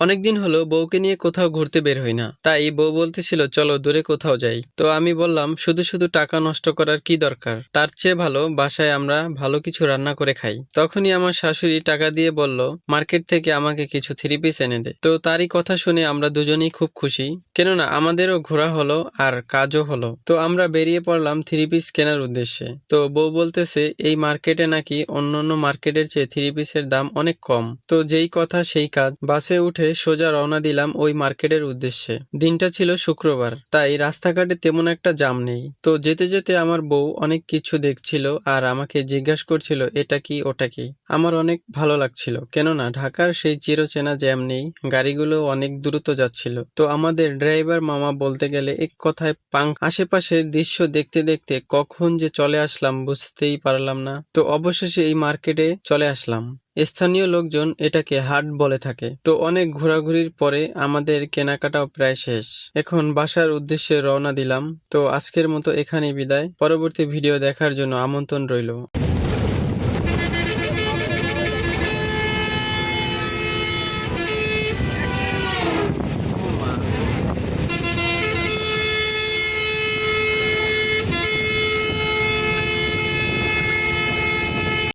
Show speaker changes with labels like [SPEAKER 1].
[SPEAKER 1] অনেকদিন হলো বউকে নিয়ে কোথাও ঘুরতে বের হই না। তাই বউ বলতেছিল, চলো দূরে কোথাও যাই। তো আমি বললাম, শুধু শুধু টাকা নষ্ট করার কি দরকার? তার চেয়ে ভালো বাসায় আমরা ভালো কিছু রান্না করে খাই। তখনই আমার শাশুড়ি টাকা দিয়ে বলল, মার্কেট থেকে আমাকে কিছু থ্রি পিস এনে দে। তো তারই কথা শুনে আমরা দুজনেই খুব খুশি। কেননা আমাদেরও ঘোরা হলো আর কাজও হলো। তো আমরা বেরিয়ে পড়লাম থ্রি পিস কেনার উদ্দেশ্যে। তো বউ বলতেছে, এই মার্কেটে নাকি অন্যান্য মার্কেটের চেয়ে থ্রি পিসের দাম অনেক কম। তো যেই কথা, সেই কাজ। বাসে উঠে সোজা রওনা দিলাম ওই মার্কেটের উদ্দেশ্যে। দিনটা ছিল শুক্রবার, তাই রাস্তাঘাটে তেমন একটা জাম নেই। তো যেতে যেতে আমার বউ অনেক কিছু দেখছিল আর আমাকে জিজ্ঞাসা করছিল, এটা কি, ওটা কি? আমার অনেক ভালো লাগছিল, কেননা ঢাকার সেই চিরচেনা জ্যাম নেই, গাড়িগুলো অনেক দ্রুত যাচ্ছিল। তো আমাদের ড্রাইভার মামা বলতে গেলে এক কথায় পাং আশেপাশের দৃশ্য দেখতে দেখতে কখন যে চলে আসলাম বুঝতেই পারলাম না। তো অবশেষে এই মার্কেটে চলে আসলাম। স্থানীয় লোকজন এটাকে হাট বলে থাকে। তো অনেক ঘোরাঘুরির পরে আমাদের কেনাকাটাও প্রায় শেষ। এখন বাসার উদ্দেশ্যে রওনা দিলাম। তো আজকের মতো এখানেই বিদায়। পরবর্তী ভিডিও দেখার জন্য আমন্ত্রণ রইল।